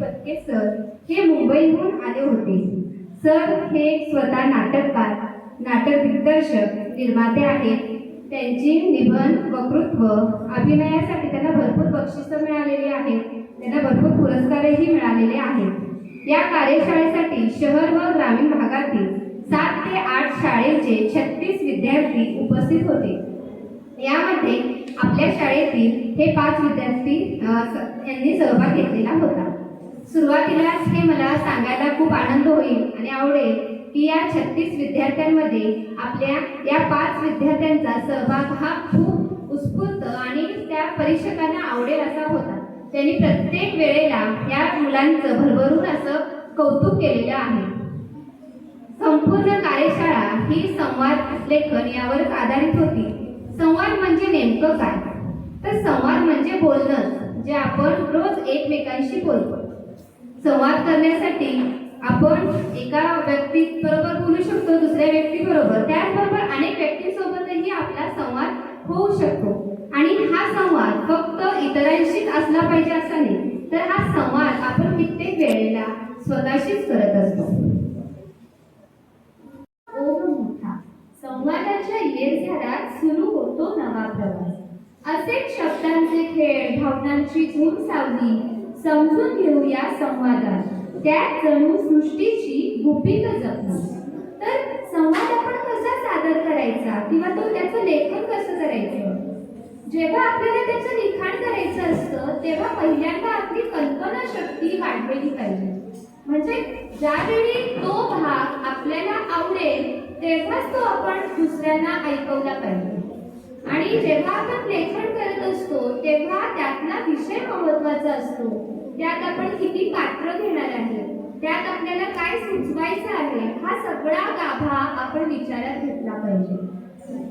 पत्के sir हे मुंबईहून आले होते. सर हे स्वतः नाटककार नाटक दिग्दर्शक निर्माते आहेत. त्यांची निबंध वक्तृत्व अभिनयासाठी त्यांना भरपूर बक्षिसं मिळालेली आहेत. त्यांना भरपूर पुरस्कारही मिळालेले आहेत. या कार्यशाळेसाठी शहर व ग्रामीण भागातील सात ते आठ शाळेचे छत्तीस विद्यार्थी उपस्थित होते. यामध्ये आपल्या शाळेतील हे पाच विद्यार्थी यांनी सहभाग घेतलेला होता. सुरुवातीलाच हे मला सांगायला खूप आनंद होईल आणि आवडेल की या छत्तीस विद्यार्थ्यांमध्ये आपल्या या पाच विद्यार्थ्यांचा सहभाग हा खूप उत्स्फूर्त आणि त्या परीक्षकांना आवडेल असा होता. त्यांनी प्रत्येक वेळेला या मुलांचं भरभरून असं कौतुक केलेलं आहे. संपूर्ण कार्यशाळा ही संवाद लेखन यावरच आधारित होती. संवाद म्हणजे नेमकं काय? तर संवाद म्हणजे बोलणं जे आपण रोज एकमेकांशी बोलतो. संवाद करण्यासाठी आपण एका व्यक्ती बरोबर बोलू शकतो दुसऱ्या व्यक्ती बरोबर. त्याचबरोबर अनेक व्यक्तींसोबतही आपला संवाद होऊ शकतो. आणि हा संवाद फक्त इतरांशीच असला पाहिजे असा नाही तर हा संवाद आपण कित्येक वेळेला स्वतःशीच करत असतो. ओघ मोठा संवादाच्या येरझारात सुरू होतो नवा प्रवास. असेच शब्दांचे खेळ भावनांची धूम सावली समजून घेऊया संवादात. त्यात जणू सृष्टीची गुपित जपणं. तर संवाद आपण कसा सादर करायचा? किंवा तो त्याचं लेखन कसं करायचं? जेव्हा आपल्याला त्याचं लिखाण करायचं असतं तेव्हा पहिल्यांदा आपली कल्पना शक्ती वाढवली पाहिजे. म्हणजे ज्यावेळी तो भाग आपल्याला आवडेल तेव्हाच तो आपण दुसऱ्यांना ऐकवला पाहिजे. आणि जेव्हा आपण लेखन करत असतो तेव्हा त्यातला विषय महत्त्वाचा असतो. त्यात आपण किती पात्र घेणार आहे? त्यात आपल्याला काय सुचवायचं आहे? हा सगळा गाभा आपण विचारात घेतला पाहिजे.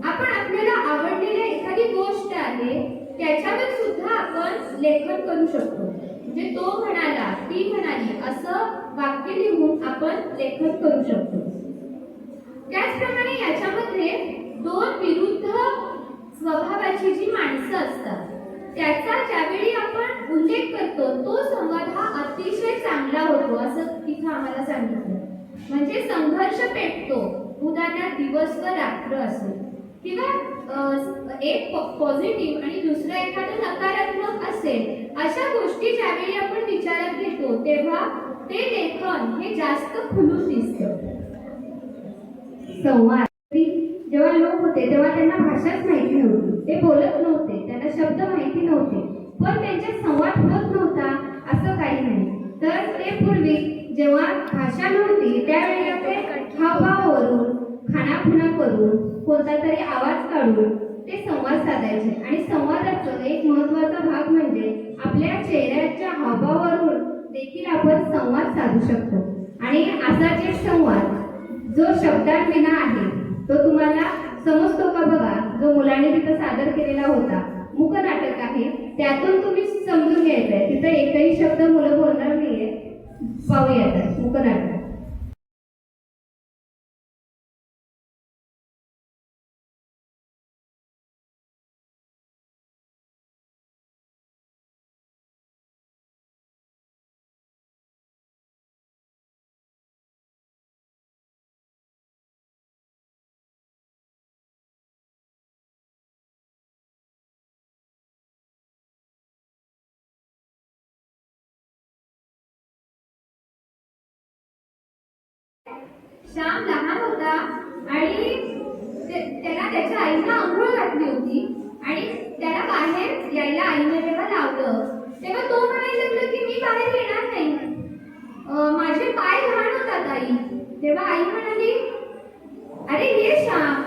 आपण आपल्याला आवडलेली एखादी गोष्ट आहे त्याच्यावर सुद्धा आपण लेखन करू शकतो. म्हणजे तो म्हणाला ती म्हणाली असं वाक्य लिहून आपण लेखन करू शकतो. त्याचप्रमाणे याच्यामध्ये दोन विरुद्ध स्वभावाची जी माणसं असतात त्याचा ज्यावेळी आपण उल्लेख करतो तो संवाद हा अतिशय चांगला होतो असं तिथं आम्हाला सांगितलं. म्हणजे संघर्ष पेटतो उदाहरणार्थ दिवस व रात्र असेल. किंवा एक पॉझिटिव्ह आणि दुसरं एखादं नकारात्मक असेल अशा गोष्टी ज्यावेळी आपण विचारात घेतो तेव्हा ते लेखन हे जास्त खुलून दिसतं. संवाद. होते तेव्हा त्यांना भाषाच माहिती नव्हती. ते बोलत नव्हते त्यांना शब्द माहिती नव्हते. पण त्यांच्यात संवाद होत नव्हता असं काही नाही. तर ते पूर्वी जेव्हा भाषा नव्हती त्यावेळेला ते हावभावावरून खाणाखुणा करून कोणता तरी आवाज काढून ते संवाद साधायचे. आणि संवादाचं एक महत्त्वाचा भाग म्हणजे आपल्या चेहऱ्याच्या हावभावावरून देखील आपण संवाद साधू शकतो. आणि असाच एक संवाद जो शब्दांविना आहे तो तुम्हाला समजतो का बघा जो मुलांनी तिथं सादर केलेला होता मुख नाटक आहे त्यातून तुम्ही समजून घ्यायचं आहे तिथं एकही शब्द मुलं बोलणार नाहीये. पाहूयात मुख नाटक. श्याम लहान होता आणि त्याला त्याच्या आईनं आंघोळ घातली होती आणि त्याला बाहेर यायला आईने जेव्हा लावलं तेव्हा तो म्हणायला लागला की मी बाहेर येणार नाही. माझे पाय घाण होतात आई. तेव्हा आई म्हणाली अरे ये श्याम.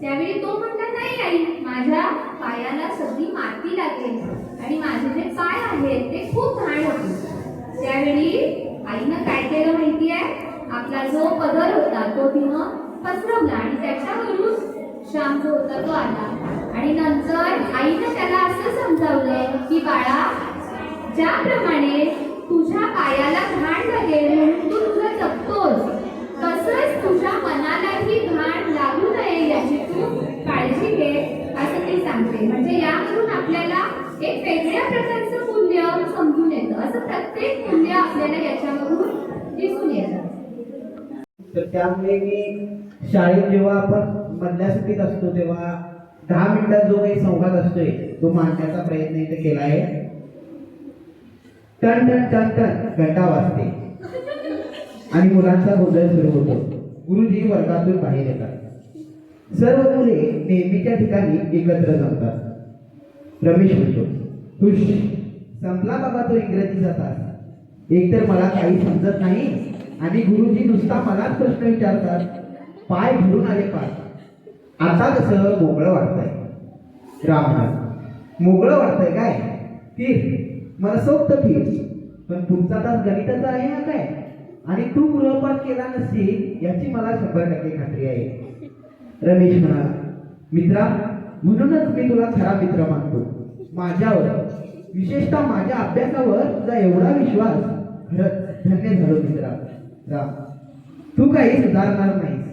त्यावेळी तो म्हणला नाही आई माझ्या पायाला सगळी माती लागेल आणि माझे जे पाय आहेत ते खूप घाण होते त्यावेळी आईनं काय केलं? आपला जो पदर होता तो तिनं पसरवला आणि त्याच्यावरून श्याम जो होता तो आला आणि नंतर आईनं त्याला असं समजावलं की बाळा ज्याप्रमाणे तुझ्या पायाला घाण लागेल म्हणून तू तुझं जपतोस तसंच तुझ्या मनालाही घाण लागू नये याची तू काळजी घे असं ते सांगते. म्हणजे यावरून आपल्याला एक वेगळ्या प्रकारचं मूल्य समजून येतं. असं प्रत्येक मूल्य आपल्याला याच्यामधून तर त्यामुळे मी शाळेत जेव्हा आपण मधल्या सुट्टीत असतो तेव्हा दहा मिनिटात जो काही संवाद असतोय तो मांडण्याचा प्रयत्न इथे केला आहे. टन टन टन टन घंटा वाजते. आणि मुलांचा गोंधळ सुरू होतो. गुरुजी वर्गातून बाहेर येतात. सर्व मुले नेहमीच्या ठिकाणी एकत्र जमतात. रमेश म्हणतो खुश संपला बाबा तो इंग्रजीचा तास. एकतर मला काही समजत नाही आणि गुरुजी नुसता मलाच प्रश्न विचारतात पाय भरून आले पाय. आता कसं मोकळं वाटतंय? राम म्हणाला मोकळं वाटतंय काय? फिर मनसोक्त ती पण तुमचा तास गणिताचा आहे हा काय? आणि तू गृहपाठ केला नसती याची मला शंभर टक्के खात्री आहे. रमेश म्हणाला मित्रा म्हणूनच मी तुला खरा मित्र मानतो. माझ्यावर विशेषतः माझ्या अभ्यासावर तुझा एवढा विश्वास. खरंच धन्य झालो मित्रा. जा. तू काही सुधारणार नाहीस.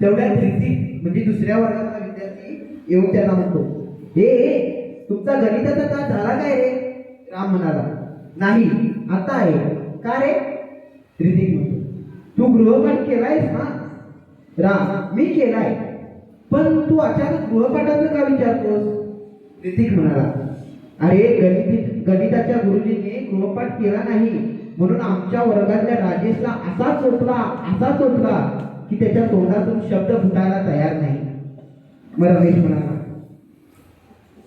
तेवढ्या ऋतिक म्हणजे दुसऱ्या वर्गातला विद्यार्थी येऊन त्यांना म्हणतो हे हे, तुमचा गणिताचा तास झाला काय रे? राम म्हणाला नाही आता आहे. का रे? ऋतिक म्हणतो तू गृहपाठ केलायस ना? राम मी केलाय. पण तू अचानक गृहपाठाचं का विचारतोस? ऋतिक म्हणाला अरे गणित गणिताच्या गुरुजींनी गृहपाठ केला नाही. म्हणून आमच्या वर्गातल्या राजेशला असा चोटला असा चोटला की त्याच्या तोंडातून शब्द फुटायला तयार नाही. मग रमेश म्हणाला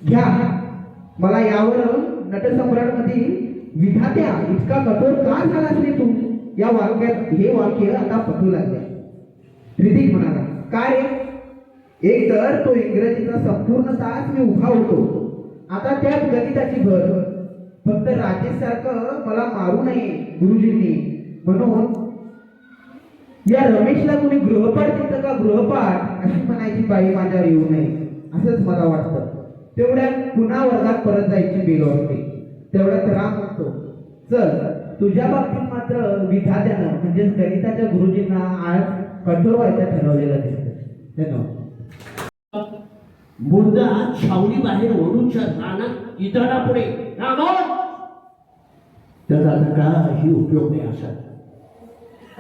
घ्या मला यावर नटसम्राटमध्ये विधात्या इतका कठोर का झालास रे तू? या वाक्यात हे वाक्य आता पटू लागले. ऋतिक म्हणाला काय रे? एक तर तो इंग्रजीचा संपूर्ण तास मी उभा होतो. आता त्यात गणिताची भर. फक्त राजेश सारखं मला मारू नये गुरुजींनी. म्हणून या रमेशला कोणी गृहपाठ देतं का? गृहपाठ. अशी म्हणायची बाई माझ्यावर येऊ नये. असंच मला वाटतं. तेवढ्यात पुन्हा वर्गात परत जायची बेल वाटते तेवढ्यात राम म्हणतो चल तुझ्या बाबतीत मात्र विधात्यानं म्हणजेच गणिताच्या गुरुजींना आज कठोर व्हायचं ठरवलेलं दिसतं. मुर्दा छावणी बाहेर ओढूच्या रानात इतरापुढे पुढे आता काही उपयोग नाही असा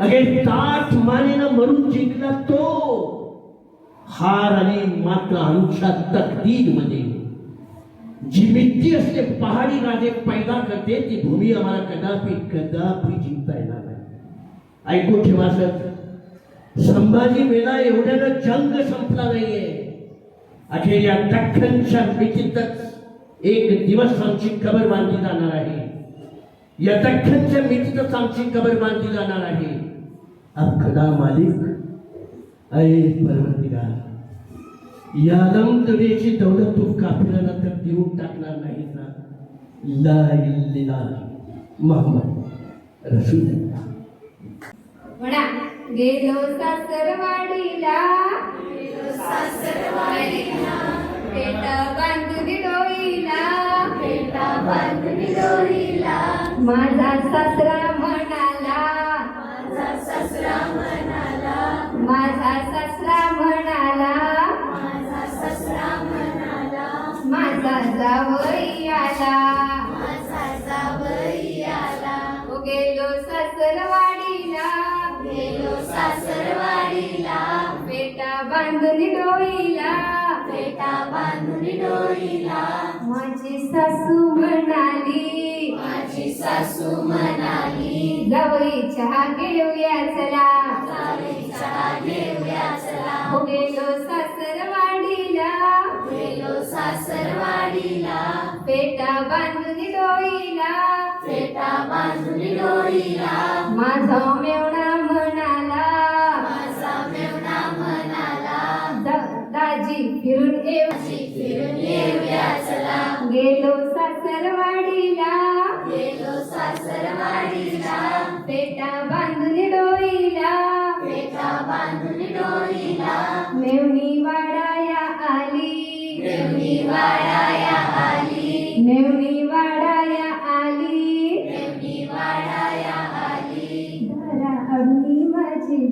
अगे ताठ मानेनं मरून जिंकला तो हार आणि मात्र आमच्या तकदीर मध्ये जी मिट्टी असते पहाडी राजे पैदा करते ती भूमी आम्हाला कदापि कदापि जिंकता येणार नाही ठेवा सर, संभाजी मेला एवढ्यानं जंग संपला नाहीये अखेर या दख्खनच्या एक दिवस आमची कबर बांधली जाणार आहे। या दख्खनच्या मितीतच आमची कबर बांधली जाणार आहे? अब खदा मालिक अय परवरदिगार या लमदुरेची दौलत तू काफिराला तर देऊन टाकणार नाही ना? ला मोहम्मद रसूलुल्लाह. म्हणा गेलो सासरवाडीला. बांधून डोईला पेटा बांधून डोईला. माझा सासरा म्हणाला. माझा सासरा म्हणाला. माझा सासरा म्हणाला. माझा सासरा म्हणाला. माझा जावई आला. माझा जावई आला. ओ गेलो सासरवाडीला. गेलो सासरवाडीला. पेटा बांधून डोईला. पेटा बांधून डोईला. माझी सासू म्हणाली. माझी सासू म्हणाली. जावई चहा घेऊया चला. जावई चहा घेऊया चला. हो गेलो सासरवाडीला. गेलो सासरवाडीला. पेटा बांधून डोईला. पेटा बांधून डोईला. माझा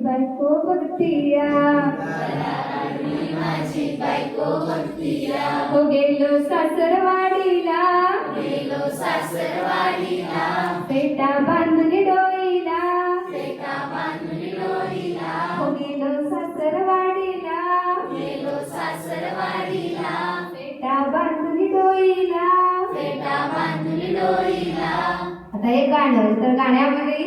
माझी बायको बघतीया हो गेलो सासरवाडीला. गेलो सासरवाडीला पेटा बांधून डोईला. पेटा बांधून डोईला हो गेलो सासरवाडीला. गेलो सासरवाडीला पेटा बांधून डोईला. पेटा बांधून डोईला. आता एक गाणं तर गाण्यामध्ये